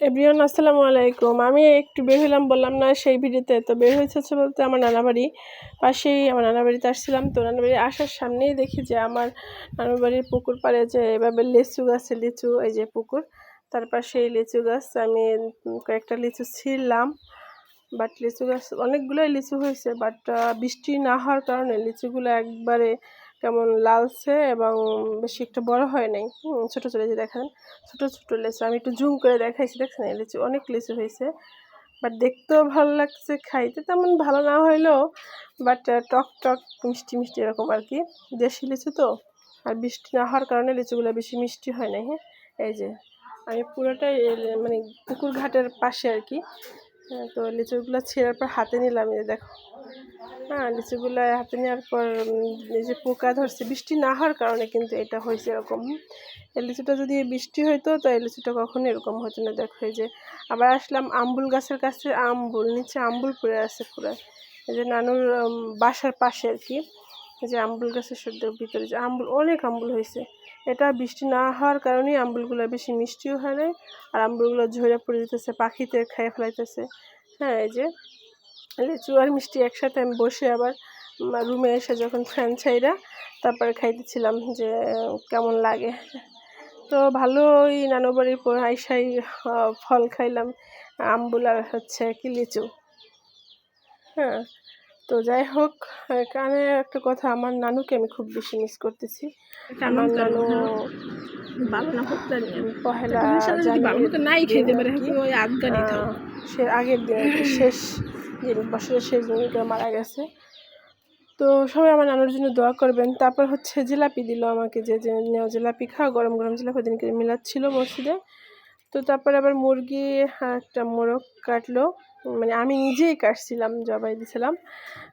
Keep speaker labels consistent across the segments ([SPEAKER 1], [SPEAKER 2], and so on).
[SPEAKER 1] Everyone, আসসালামু আলাইকুম। আমি একটু বের হলাম বললাম না সেই ভিডিওতে, তো বের হয়েছে বলতে আমার নানা বাড়ি পাশেই আমার নানা বাড়িতে আসছিলাম। তো নানা বাড়ি আসার সামনেই দেখি যে আমার নানা বাড়ির পুকুর পাড়ে যে এভাবে লিচু গাছে, লিচু, এই যে পুকুর, তার পাশে এই লিচু গাছ। আমি কয়েকটা লিচু ছিঁড়লাম বাট লিচু গাছ, অনেকগুলোই লিচু হয়েছে বাট বৃষ্টি না হওয়ার কারণে লিচুগুলো একবারে কেমন লালছে এবং বেশি একটা বড় হয় নাই। ছোটো ছোটো যে দেখেন, ছোটো ছোটো লেচু। আমি একটু জুম করে দেখাইছি, দেখছেন? লিচু অনেক লিচু হয়েছে। বাট দেখতেও ভালো লাগছে, খাইতে তেমন ভালো না হইলেও, বাট টক টক, মিষ্টি মিষ্টি এরকম আর কি। দেশি লিচু তো, আর বৃষ্টি না হওয়ার কারণে লিচুগুলো বেশি মিষ্টি হয় না হ্যাঁ? এই যে, আমি পুরোটাই মানে পুকুর ঘাটের পাশে আর কি। তো লিচুগুলো ছিঁড়ার পর হাতে নিলাম, এই দেখো। হ্যাঁ লিচুগুলো হাতে নেওয়ার পর এই যে পোকা ধরছে, বৃষ্টি না হওয়ার কারণে কিন্তু এটা হয়েছে এরকম। এই লিচুটা যদি বৃষ্টি হইতো, তো এই লিচুটা কখনো এরকম হতো না। দেখো, এই যে আবার আসলাম আম্বুল গাছের কাছে, আম্বুল, নিচে আম্বুল পড়ে আছে পুরো। এই যে নানুর বাসার পাশে আর কি। যে আম্বুল গাছের সদ্য ভিতরে যে আম্বুল, অনেক আম্বুল হয়েছে। এটা বৃষ্টি না হওয়ার কারণেই আম্বুলগুলো বেশি মিষ্টিও হয় নাই, আর আম্বুলগুলো ঝরে পড়ে যেতেছে পাখিতে খেয়ে ফেলাইতেছে। হ্যাঁ এই যে লিচু আর মিষ্টি একসাথে আমি বসে আবার রুমে এসে যখন ফ্যান ছাইরা তারপরে খাইতেছিলাম যে, কেমন লাগে। তো ভালোই নানু বাড়ির পর আইসাই ফল খাইলাম, আম্বুল আর হচ্ছে কি লিচু। হ্যাঁ তো যাই হোক এখানে একটা কথা আমার নানুকে আমি খুব বেশি মিস করতেছি। আমার নানু পহেলা
[SPEAKER 2] খেতে
[SPEAKER 1] সে আগের দিন শেষ দিন বছরের শেষ দিন মারা গেছে। তো সবাই আমার নানুর জন্য দোয়া করবেন। তারপর হচ্ছে জিলাপি দিল আমাকে যে যে জিলাপি খাও গরম গরম জিলাপি দিনকে মিলাদ ছিল মসজিদে। তো তারপরে আবার মুরগি একটা মোরগ কাটলো। মানে আমি নিজেই কাটছিলাম জবাই দিছিলাম।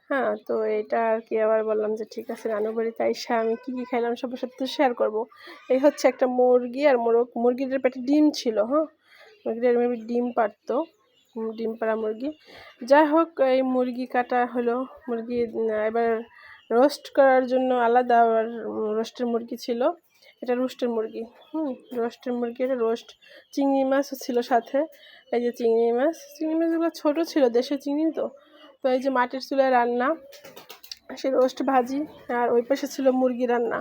[SPEAKER 1] হ্যাঁ তো এটা আর কি আবার বললাম যে, ঠিক আছে রানু বাড়িতে আইসা আমি কী কী খাইলাম সবার সাথে শেয়ার করব। এই হচ্ছে একটা মুরগি আর মোরগ মুরগিটার পেটে ডিম ছিল হ্যাঁ? মুরগিটার মেবি ডিম পারতো ডিম পাড়া মুরগি। যাই হোক, এই মুরগি কাটা হলো। মুরগি এবার রোস্ট করার জন্য আলাদা আবার রোস্টের মুরগি ছিল। এটা রোস্টের মুরগি, হুম, রোস্টের মুরগি, এটা রোস্ট। চিংড়ি মাছও ছিল সাথে, এই যে চিংড়ি মাছ। চিংড়ি মাছগুলো ছোটো ছিল দেশের চিংড়ি তো। তো এই যে মাটির চুলায় রান্না, সে রোস্ট ভাজি, আর ওই পাশে ছিল মুরগি রান্না।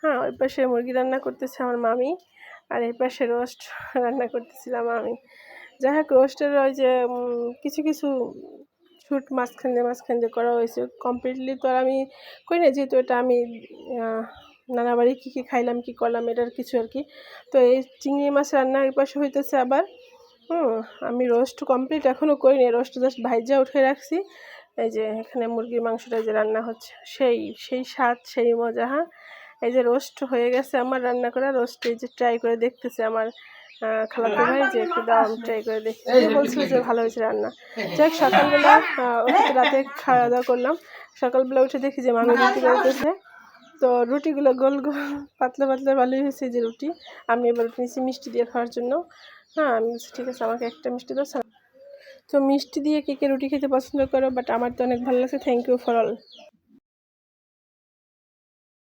[SPEAKER 1] হ্যাঁ ওই পাশে মুরগি রান্না করতেছে আমার মামি, আর এই পাশে রোস্ট রান্না করতেছিলাম আমি। যাই হোক, রোস্টের ওই যে কিছু কিছু শুট মাঝখান দিয়ে মাঝখান দিয়ে করা হয়েছে। কমপ্লিটলি তো আর আমি করি না যেহেতু এটা আমি নানা বাড়ি কী কী খাইলাম কী করলাম এটার কিছু আর কি। তো এই চিংড়ি মাছ রান্না এই পাশে হইতেছে আবার। হুম আমি রোস্ট কমপ্লিট এখনও করিনি রোস্ট জাস্ট ভাইজা উঠে রাখছি। এই যে এখানে মুরগির মাংসটা যে রান্না হচ্ছে সেই সেই স্বাদ সেই মজা হ্যাঁ? এই যে রোস্ট হয়ে গেছে আমার রান্না করা রোস্ট এই যে ট্রাই করে দেখতেছে আমার খালাতো ভাই যে একটু দাম ট্রাই করে দেখি বলছিল যে ভালো হয়েছে রান্না। যাই সকালবেলা রাতে খাওয়া দাওয়া করলাম। সকালবেলা উঠে দেখি যে মানুষ রুটি করতেছে। তো রুটিগুলো গোল গোল, পাতলা পাতলা ভালোই হয়েছে যে রুটি। আমি এবার নিয়েছি মিষ্টি দিয়ে খাওয়ার জন্য। হ্যাঁ আমি ঠিক আছে, আমাকে একটা মিষ্টি দাও তো মিষ্টি দিয়ে কে কে রুটি খেতে পছন্দ করো, বাট আমার তো অনেক ভালো লাগছে। Thank you for all